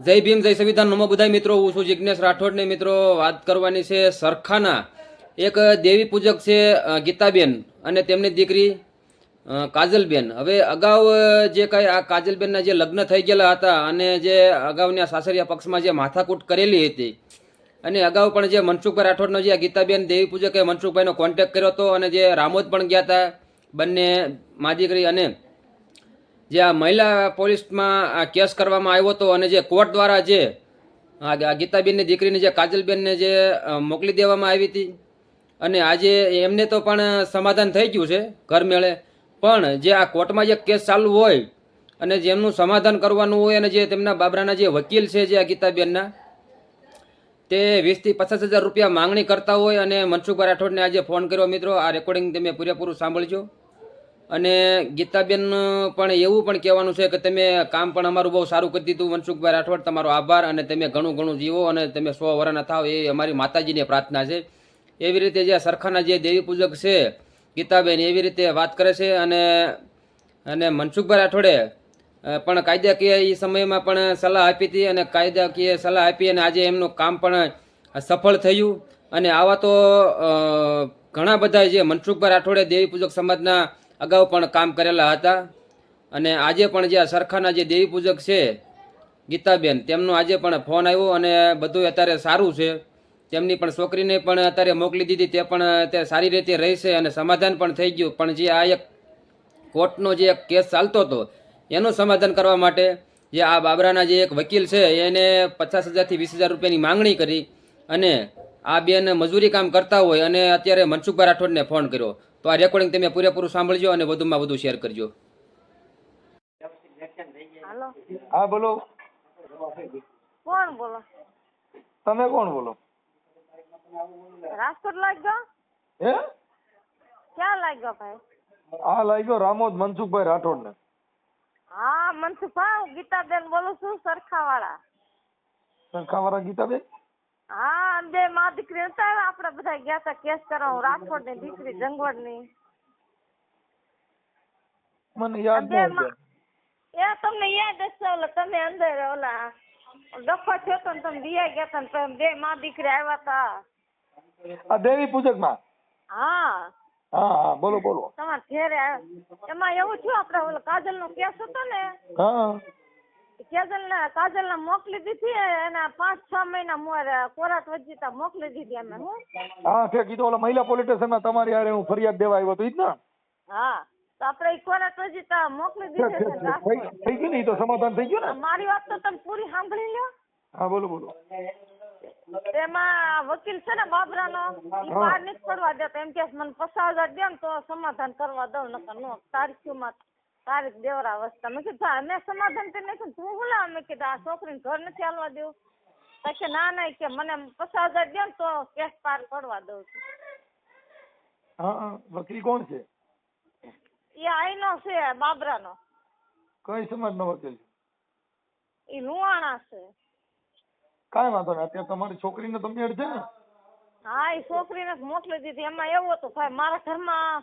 જય ભીમ, જય સંવિધાન. નમો બધાય મિત્રો, હું છું જિજ્ઞેશ રાઠોડને. મિત્રો, વાત કરવાની છે સરખાના. એક દેવી પૂજક છે ગીતાબેન અને તેમની દીકરી કાજલબેન. હવે અગાઉ જે કાંઈ આ કાજલબેનના જે લગ્ન થઈ ગયેલા હતા અને જે અગાઉના સાસરિયા પક્ષમાં જે માથાકૂટ કરેલી હતી અને અગાઉ પણ જે મનસુખભાઈ રાઠોડનો જે ગીતાબેન દેવી પૂજકે મનસુખભાઈનો કોન્ટેક્ટ કર્યો હતો અને જે રામોદ પણ ગયા હતા બંને મા દીકરી અને જે આ મહિલા પોલીસમાં આ કેસ કરવામાં આવ્યો હતો અને જે કોર્ટ દ્વારા જે આ ગીતાબેનની દીકરીને જે કાજલબેનને જે મોકલી દેવામાં આવી હતી. અને આજે એમને તો પણ સમાધાન થઈ ગયું છે ઘર મેળે. પણ જે આ કોર્ટમાં જે કેસ ચાલુ હોય અને જેમનું સમાધાન કરવાનું હોય અને જે તેમના બાબરાના જે વકીલ છે જે આ ગીતાબેનના, તે વીસથી પચાસ હજાર રૂપિયા માંગણી કરતા હોય અને મનસુખભાઈ રાઠોડને આજે ફોન કર્યો, મિત્રો, આ રેકોર્ડિંગ તમે પૂરેપૂરું સાંભળજો. અને ગીતાબેન પણ એવું પણ કહેવાનું છે કે તમે કામ પણ અમારું બહુ સારું કરી દીધું મનસુખભાઈ રાઠોડ, તમારો આભાર અને તમે ઘણું ઘણું જીવો અને તમે સો વરાના થાવ એ અમારી માતાજીની પ્રાર્થના છે. એવી રીતે જે સરખાના જે દેવી પૂજક છે, ગીતાબેન એવી રીતે વાત કરે છે અને અને મનસુખભાઈ રાઠોડે પણ કાયદાકીય એ સમયમાં પણ સલાહ આપી હતી અને કાયદાકીય સલાહ આપી અને આજે એમનું કામ પણ સફળ થયું. અને આવા તો ઘણા બધા જે મનસુખભાઈ રાઠોડે દેવી પૂજક સમાજના અગાઉ પણ કામ કરેલા હતા. અને આજે પણ જે સરખાના જે દેવી પૂજક છે, ગીતાબેન, તેમનો આજે પણ ફોન આવ્યો અને બધું અત્યારે સારું છે. તેમની પણ છોકરીને પણ અત્યારે મોકલી દીધી, તે પણ અત્યારે સારી રીતે રહેશે અને સમાધાન પણ થઈ ગયું. પણ જે આ એક કોર્ટનો જે એક કેસ ચાલતો હતો, એનું સમાધાન કરવા માટે જે આ બાબરાના જે એક વકીલ છે, એને પચાસ હજારથી વીસ હજાર રૂપિયાની માંગણી કરી અને આ બેન મજૂરી કામ કરતા હોય અને અત્યારે મનસુખભાઈ રાઠોડને ફોન કર્યો. તો આ રેકોર્ડિંગ તમે પૂરેપૂરું સાંભળજો અને વધુમાં વધુ શેર કરજો. હા બોલો. કોણ બોલો? તમે કોણ બોલો? રાજકોટ લાગ્યો? હે? ક્યાં લાગ્યો ભાઈ? આ લાગ્યો રામોદ મનસુખભાઈ રાઠોડ ને હા મનસુખભાઈ હું ગીતાબેન બોલું છું સરખાવાળા. સંખાવાળા ગીતાબેન? હા બે માં દીકરી હતા આપડે બધા ગયા હતા કેસ કરવા. હું રાજકોટની દીકરી જંગવડની મને યાદ એ તમને યાદ હશે ઓલા તમે અંદર ઓલા ડખો થયો તો તમે દિયા ગયા હતા ને બે માં દીકરી આવ્યા હતા. આ દેવી પૂજકમાં? હા. હા હા બોલો બોલો. તમારા ઘેરે એમાં એવું થયું આપડે ઓલા કાજલ નો કેસ હતો ને હા. કાજલ ને મોકલી દીધી એના પાંચ છ મહિના મોર કોરાટ વજીતા મોકલી દીધી અમે હું? હા તે કીધું ઓલા મહિલા પોલીસ સ્ટેશનમાં તમારી હારે હું ફરિયાદ દેવા આવ્યો તો ઈ જ ને? હા તો આપણે ઈ કોરાટ વજીતા મોકલી દીધી છે થઈ ગયું ને ઈ તો સમાધાન થઈ ગયું ને? મારી વાત તો તમે પૂરી સાંભળી લ્યો. હા બોલો બોલો. તેમાં વકીલ છે ને બાબરાનો ઈ બહાર નથી પડવા દેતો એમ કે મને પચાસ હજાર દે ને તો સમાધાન કરવા દઉં નકર નો તારીખમાં તારીખ દેવરા વસ્તા મેં કીધું અમે સમાધાન કરી નાખ્યું તું બોલા અમે કીધું આ છોકરીને ઘર નથી હાલવા દેવું. પછી ના ના કે મને પચાસ હજાર દે ને તો કેસ પાર કરવા દઉં છું. હા વકીલ કોણ છે? એ આઈનો છે બાબરાનો. કઈ સમાજ નો વકીલ છે? એ લુહાણા છે. કાંઈ વાંધો નહીં. અત્યારે તમારી છોકરીને તો મેળ છે ને? હા એ છોકરીને ને મોકલી દીધી. એમાં એવું હતું ભાઈ મારા ઘરમાં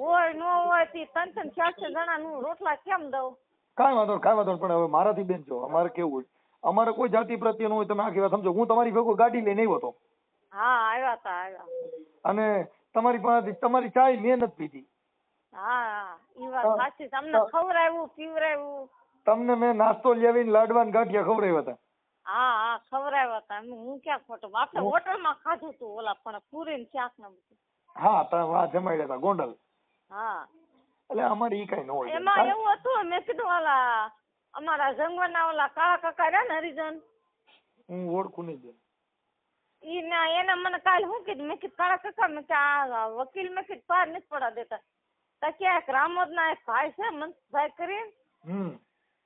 હોય ન હોય તે ત્રણ ત્રણ ચાર ચાર જણાનું રોટલા કેમ દઉં? કાંઈ વાંધો નહીં, કાંઈ વાંધો નહીં. પણ હવે મારાથી બેન જો અમારે કેવું હોય. અમારે કોઈ જાતિ પ્રત્યેનું હોય તમે આખી વાત સમજો. હું તમારી ભેગો ગાડી લઈને આવ્યો હતો. હા આવ્યા તા આવ્યા. અને તમારી પાસે તમારી ચાય મેં નથી પીધી. હા હા ઈ વાત સાચી છે. ખવડાવ્યું પીવડાવ્યું. તમને મેં નાસ્તો લેવીને લાડવા ને ગાંઠિયા ખવડાવ્યા હતા. હા હા ખવરાવ્યા હતા હું ક્યાં ખોટું? આપણે હોટલમાં ખાધું હતું ઓલા પણ પૂરી ને શાક ને બધું. હા તમે વાહ જમાડ્યા હતા ગોંડલ. હા. એટલે અમારે ઈ કઈ ન હોય એમાં એવું હતું મેં કીધું ઓલા અમારા જંગવાના ઓલા કાળા કાકા રહ્યા ને હરિજન. હું ઓળખું નહીં ઈ ના એને મને કાલે હું કીધું? મેં કીધું કાળા કાકા મેં કે આ વકીલ મેં કીધું પાર નથી પડા દેતા. તો કે એક રામોદ ના એક ભાઈ છે મનસુખભાઈ કરીને. હમ.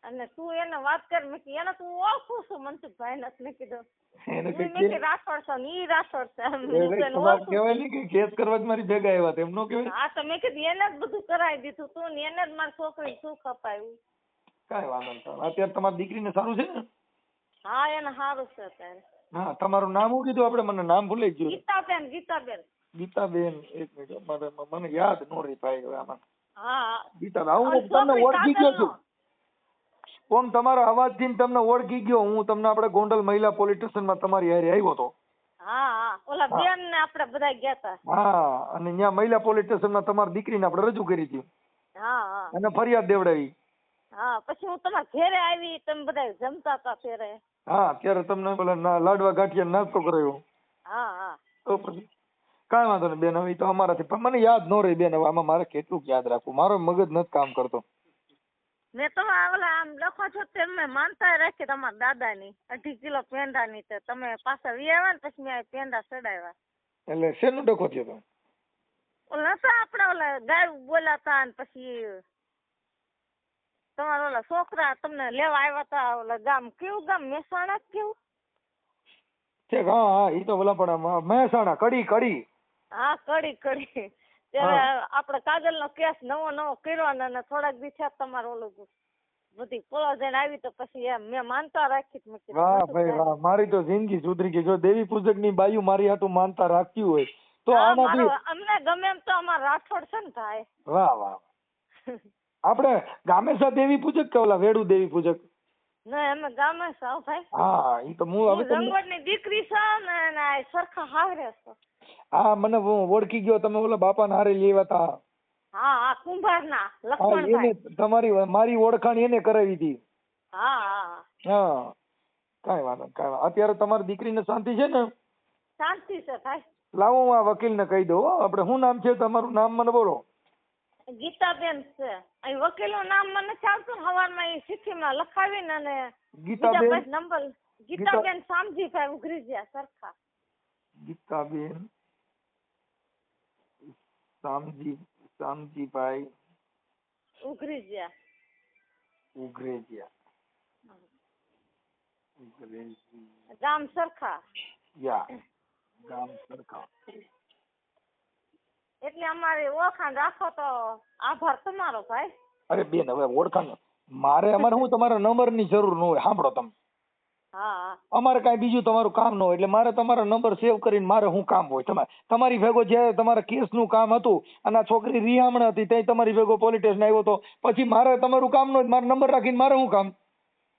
અને તું એને વાત કર. મેં એને તું ઓળખું છું. મનસુખભાઈ ને મેં કીધું રાઠોડ છો. ને ઈ રાઠોડ છે. કેસ કરવા જ મારી ભેગા આવ્યા તેમનો કેવાય હા તો મેં કીધું એને જ બધું કરાવી દીધું તું ને એને જ મારી છોકરી સુખ અપાયું. કઈ વાંધો નહીં અત્યારે તમારી દીકરીને સારું છે ને? હા એને સારું છે અત્યારે. હા તમારું નામ શું કીધું? આપણે મને નામ ભૂલી ગયું. ગીતાબેન ગીતાબેન. ગીતાબેન એક મિનિટ મને મને યાદ નો રહી ભાઈ હવે આમાં. હા. ગીતાબેન હું તમને ઓળખી ગયો છું. ઓમ તમારા અવાજથી ને તમને ઓળખી ગયો હું તમને આપણે ગોંડલ મહિલા પોલીસ સ્ટેશનમાં તમારી હારે આવ્યો હતો. હા હા. ઓલા બેન ને આપણે બધા ગયા તા. હા અને ત્યાં મહિલા પોલીસ સ્ટેશનમાં તમારી દીકરીને આપણે રજૂ કરી હતી. હા હા. અને ફરિયાદ દેવડાવી. હા પછી હું તમારા ઘેરે આવી તમે બધા જમતા હતા ત્યારે. હા ત્યારે તમને પેલા લાડવા ગાંઠિયા નાસ્તો કરાયો. હા હા. તો પછી કાંઈ વાંધો નહીં બેન હવે તો અમારાથી પણ મને યાદ ન રહી બેન હવે આમાં મારે કેટલું યાદ રાખવું. મારો મગજ નથી કામ કરતો. મેં તમે ઓલા આમ લખો છો તે મેં માનતા રાખી તમારા દાદાની. અઢી કિલો પેંડાની તે તમે પાછા વી આવ્યા ને પછી મેં પેંડા ચડાવ્યા એટલે શેનો ડખો થયો તો? ઓલા તો આપણે ઓલા ગાય બોલાતા ને પછી તમારા ઓલા છોકરા તમને લેવા આવ્યા હતા ઓલા ગામ. કેવું ગામ? મહેસાણા કેવું? છે હા હા ઈ તો ઓલા પણ મહેસાણા કડી કડી. હા કડી કડી. ત્યારે આપણે કાગળનો કેસ નવો નવો કર્યો ને અને થોડાક દી થયા તમારે ઓલું બધી પોળો જઈને આવી તો પછી એમ મેં માનતા રાખી વાહ ભાઈ વાહ. મારી તો જિંદગી સુધરી ગઈ. જો દેવી પૂજકની બાયુ મારી હાટું માનતા રાખ્યું હોય તો આનાથી અમને ગમે એમ તો અમાર રાઠોડ છે ને ભાઈ. વાહ વાહ આપણે ગામેસા દેવી પૂજક કે ઓલા વેડુ દેવી પૂજક? ને અમે ગામે સાવ ભાઈ. હા ઈ તો હું હવે હું ની દીકરી છે ને ને સરખા હાવરે છો હા મને ઓળખી ગયો તમે ઓલા બાપા હારે લેવા હતા હા હા કુંભારના હા લક્ષ્મણભાઈ. તમારી મારી ઓળખાણ એને કરાવી હતી. હા હા. હા. કાંઈ વાંધો નહીં, કાંઈ વાંધો અત્યારે તમારી દીકરીને શાંતિ છે ને? શાંતિ છે ભાઈ. લાવો હું આ વકીલને કહી દઉં હો. આપણે શું નામ છે? તમારું નામ મને બોલો. ગીતાબેન છે. અહીં વકીલનું નામ મને નથી આવતું હવારમાં એ ચિઠ્ઠીમાં લખાવીને અને બીજા ગીતાબેન? નંબર ગીતાબેન શામજીભાઈ ઉઘરી ગયા સરખા. ગીતાબેન? શામજી શામજીભાઈ ઉઘરેજિયા. ઉઘરેજિયા. ગામ સરખા? ગામ સરખા. એટલે અમારી ઓળખાણ રાખો તો આભાર તમારો ભાઈ. અરે બેન હવે ઓળખાણ. મારે અમારે હું તમારા નંબરની જરૂર ન હોય સાંભળો તમે. અમારે કાંઈ બીજું તમારું કામ ન હોય એટલે મારે તમારો નંબર સેવ કરીને મારે હું કામ હોય. તમારે તમારી ભેગો જ્યારે તમારા કેસનું કામ હતું અને આ છોકરી રિહામણ હતી ત્યાં તમારી ભેગો પોલીટેશન આવ્યો હતો પછી મારે તમારું કામ ન હોય મારો નંબર રાખીને મારે હું કામ?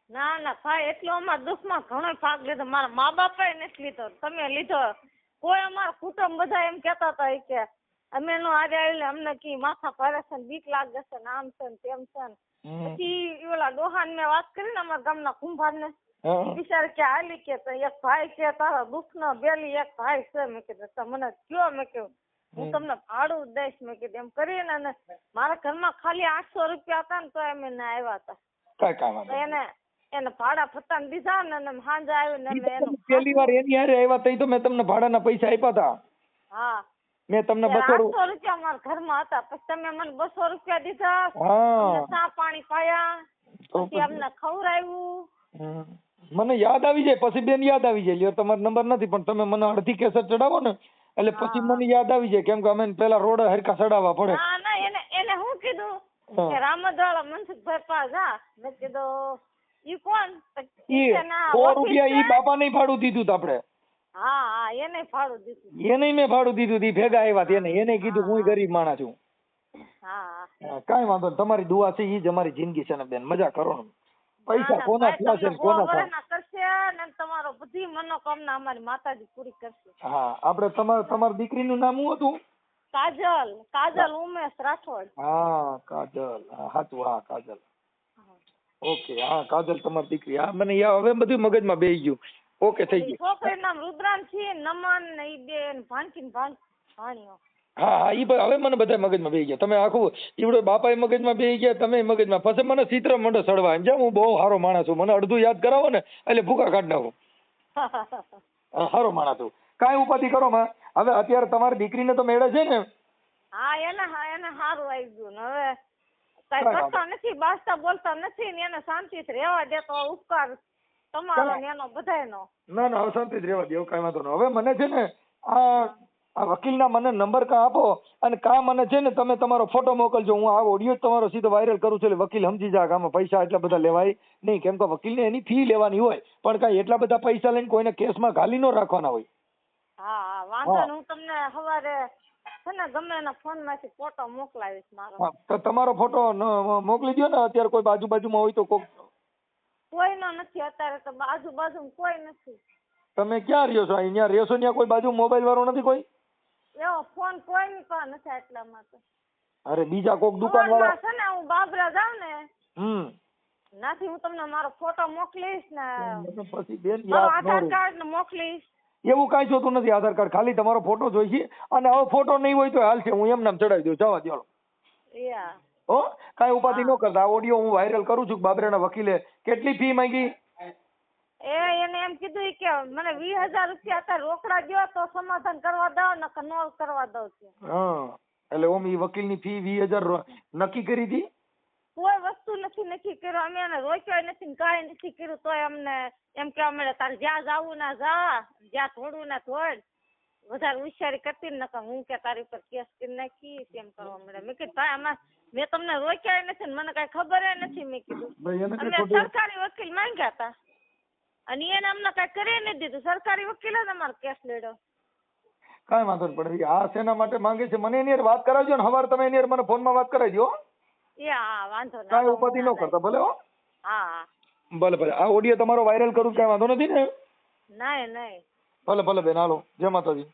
ના ના ભાઈ એટલો અમારા દુઃખમાં ઘણો ભાગ લીધો. મારા મા બાપાએ નથી લીધો. તમે લીધો. કોઈ અમારા કુટુંબ બધા એમ કહેતા હતા કે અમે નો આજે આવીને અમને કી માથા ભરે છે ને બીક લાગે છે ને આમ છે ને તેમ છે ને. પછી ઓલા ડોહાન મેં વાત કરી ને અમારા ગામના કુંભારને હા. બિચારે કે હાલી કે એક ભાઈ કે તારા દુઃખ નો બેલી એક ભાઈ છે. મેં કીધું તમને મને કયો? મેં કીધું હું તમને ભાડું દઈશ. મેં કીધું એમ કરીને મારા ઘરમાં ખાલી આઠસો રૂપિયા હતા ને તો એમ એને આવ્યા હતા. એને એને ભાડા ભત્તાને દીધા ને અને સાંજે આવ્યું ને એનું પહેલી વાર એની હારે આવ્યા તઈ તો મેં તમને ભાડાના પૈસા આપ્યા હતા. હા. મેં તમને બસો રૂપિયા મારા ઘરમાં હતા. પછી તમે મને બસો રૂપિયા દીધા. હા. અમને પાણી પાયા. પછી અમને ખવડાવ્યું. મને યાદ આવી જાય પછી બેન યાદ આવી જાય. લ્યો તમારો નંબર નથી પણ તમે મને અડધી કેસર ચડાવો ને એટલે પછી મને યાદ આવી જાય કેમ કે અમે પેલા રોડ હરકા ચડાવવા પડે. ના ના એને એને હું કીધું? કે રામદવાળા મનસુખભાઈ પા જા. મેં કીધું ઈ કોણ? ઈ સો રૂપિયા ઈ બાપા નહીં ભાડું દીધું તું આપણે. હા હા એને ભાડું દીધું. એને મેં ભાડું દીધું તી ભેગા આવ્યા તેને એને કીધું હું ગરીબ માણસ છું. હા. હા હા, વાંધો નહીં તમારી દુઆ છે ઈ જ અમારી જિંદગી છે ને બેન. મજા કરો ને. પૈસા કોના છે કોના બહુ કરશે તમારો બધી મનોકામના અમારી માતાજી પૂરી કરશે. હા આપણે તમાર તમારી દીકરીનું નામ શું હતું? કાજલ કાજલ ઉમેશ રાઠોડ. હા કાજલ. હાચું હા કાજલ. ઓકે હા કાજલ તમારી દીકરી. હા મને હવે બધું મગજમાં બેસી ગયું. ઓકે થઈ ગયું. છોકરી નામ રુદ્રાંશી નમન ને ઈ બે ભાનકી ને ભાન ભાણીઓ. હા હા ઈ હવે મને બધા મગજમાં બેસી ગયા. તમે આખું ઈવડો બાપાએ મગજમાં બેસી ગયા તમે મગજમાં. પછી મને ચિત્ર મંડો સડવા એમ હું બહુ સારો માણસ છું. મને અડધું યાદ કરાવો ને એટલે ભૂકા કાઢ નાખો. સારો માણસ છું. કાંઈ ઉપાધિ કરો માં. હવે અત્યારે તમારી દીકરીને તો મેળે છે ને. હા એને હા એને સારું આવી ગયું હવે. કઈ કરતા નથી બાજતા બોલતા નથી ને એને શાંતિથી રહેવા દેતો ઉપકાર તમારો ને એનો બધાયનો. ના ના હવે શાંતિ જ રહેવા દે એવું કાંઈ વાંધો નહીં હવે મને છે ને આ આ વકીલના મને નંબર કા આપો અને કા મને છે ને તમે તમારો ફોટો મોકલજો. હું આ ઓડિયો તમારો સીધો વાયરલ કરું છું એટલે વકીલ સમજી જાય કે આમાં પૈસા એટલા બધા લેવાય નહીં. કેમ કે વકીલને એની ફી લેવાની હોય પણ કાંઈ એટલા બધા પૈસા લઈને કોઈને કેસમાં ઘાલી ન રાખવાના હોય. હા વાંધો હું. તમને સવારે તમારો ફોટો મોકલી દો ને. અત્યારે કોઈ બાજુ બાજુમાં હોય તો કોક. કોઈનો નથી અત્યારે તો આજુબાજુ કોઈ નથી. તમે ક્યાં રહ્યો છો? અહીંયા રહેશો ત્યાં કોઈ બાજુ મોબાઈલ વાળો નથી કોઈ? એવો ફોન કોઈની પાસે નથી એટલા માટે. અરે બીજા કોક દુકાન વાળા છે ને હું બાબરા જાઉં ને હમ. નાથી હું તમને મારો ફોટો મોકલીશ ને. પછી બેન આધાર કાર્ડ ને મોકલીશ. એવું કાંઈ જોતું નથી આધાર કાર્ડ ખાલી તમારો ફોટો જોઈશે અને હવે ફોટો નહીં હોય તો હાલ છે હું એમ નામ ચડાવી દઉં. જવા દો હો? કાંઈ ઉપાધિ ન કરતા. ઓડિયો હું વાયરલ કરું છું બાબરાના વકીલે કેટલી ફી માંગી? એ એને એમ કીધું કે મને વીસ હજાર રૂપિયા અત્યારે રોકડા દ્યો તો સમાધાન કરવા દો નકર ન કરવા દઉં છે. હા એટલે ઓમ ઈ વકીલની ફી વીસ હજાર નક્કી કરી હતી કોઈ વસ્તુ નથી નક્કી કર્યું. અમે એને રોક્યો નથી ને કાંઈ નથી કર્યું તોય અમને એમ કે અમે તારે જ્યાં જાવું ના જા જ્યાં થોડું ના થોડ. વધારે હોશિયારી કરતી ને નકર હું કે તારી ઉપર કેસ કરી નાખી એમ કરવા મળે. મેં કીધું ભાઈ આમાં મેં તમને રોક્યા નથી ને મને કાંઈ ખબર નથી. મેં કીધું. અમે સરકારી વકીલ માંગ્યા હતા. અને એને અમને કઈ કરી નથી દીધું. સરકારી વકીલે જ અમારો કેસ લડ્યો. કાંઈ વાંધો નહીં પણ આ શેના માટે માંગે છે? મને એની હારે વાત કરાવજો ને. હવારે તમે એની હારે મને ફોનમાં વાત કરાવજો દો એ હા વાંધો ના કાંઈ ઉપાધિ ન કરતા ભલે હો. હા હા. ભલે ભલે. આ ઓડિયો તમારો વાયરલ કરું કાંઈ વાંધો નથી ને? નહીં નહીં. ભલે ભલે બેન હાલો. જય માતાજી.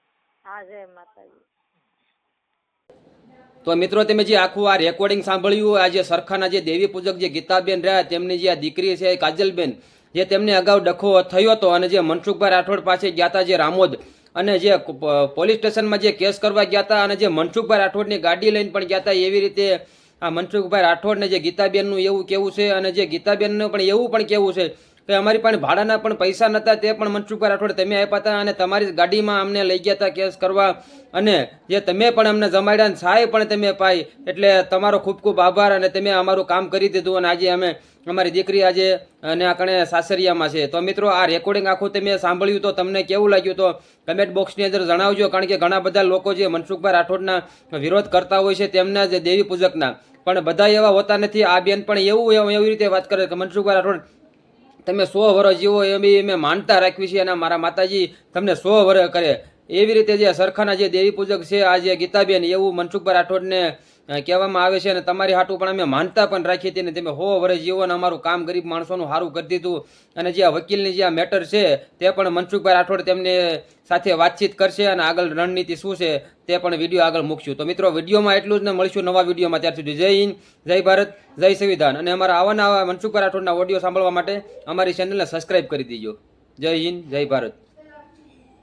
હા જય માતાજી. તો મિત્રો તમે જે આખું આ રેકોર્ડિંગ સાંભળ્યું આ જે સરખાના જે દેવી પૂજક જે ગીતાબેન રહ્યા તેમની જે આ દીકરી છે કાજલબેન જે તેમને અગાઉ ડખો થયો હતો અને જે મનસુખભાઈ રાઠોડ પાસે ગયા હતા, જે રામોદ અને જે પોલીસ સ્ટેશનમાં જે કેસ કરવા ગયા હતા અને જે મનસુખભાઈ રાઠોડની ગાડી લઈને પણ ગયા હતા, એવી રીતે આ મનસુખભાઈ રાઠોડને જે ગીતાબેનનું એવું કેવું છે અને જે ગીતાબેનનું પણ એવું પણ કેવું છે કે અમારી પાસે ભાડાના પણ પૈસા નહોતા તે પણ મનસુખભાઈ રાઠોડ તમે આપ્યા હતા અને તમારી ગાડીમાં અમને લઈ ગયા હતા કેસ કરવા અને જે તમે પણ અમને જમાડ્યા સહાય પણ તમે પાઈ. એટલે તમારો ખૂબ ખૂબ આભાર અને તમે અમારું કામ કરી દીધું અને આજે અમે અમારી દીકરી આજે અને આ કણે સાસરિયામાં છે. તો મિત્રો, આ રેકોર્ડિંગ આખું તમે સાંભળ્યું તો તમને કેવું લાગ્યું તો કમેન્ટ બોક્સની અંદર જણાવજો, કારણ કે ઘણા બધા લોકો જે મનસુખભાઈ રાઠોડના વિરોધ કરતા હોય છે તેમના જે દેવી પૂજકના. પણ બધા એવા હોતા નથી. આ બેન પણ એવું, એવું- એવી રીતે વાત કરે કે મનસુખભાઈ રાઠોડ તમે સો વર્ષ જીવો એવી મેં માનતા રાખવી છે અને મારા માતાજી તમને સો વર્ષ કરે. એવી રીતે જે સરખાના જે દેવી પૂજક છે, આ જે ગીતાબેન, એવું મનસુખભાઈ રાઠોડને કહેવામાં આવે છે અને તમારી હાટું પણ અમે માનતા પણ રાખી હતી ને તમે હો વર્ષ જીવો અને અમારું કામ ગરીબ માણસોનું સારું કરી દીધું. અને જે આ વકીલની જે આ મેટર છે, તે પણ મનસુખભાઈ રાઠોડ તેમને સાથે વાતચીત કરશે અને આગળ રણનીતિ શું છે, તે પણ વીડિયો આગળ મૂકશું. તો મિત્રો, વિડીયોમાં એટલું જ ને મળીશું નવા વિડીયોમાં ત્યાર સુધી. જય હિન્દ, જય ભારત, જય સંવિધાન. અને અમારા આવા નવા મનસુખભાઈ રાઠોડના ઓડિયો સાંભળવા માટે અમારી ચેનલને સબસ્ક્રાઈબ કરી દીજો. જય હિન્દ, જય ભારત.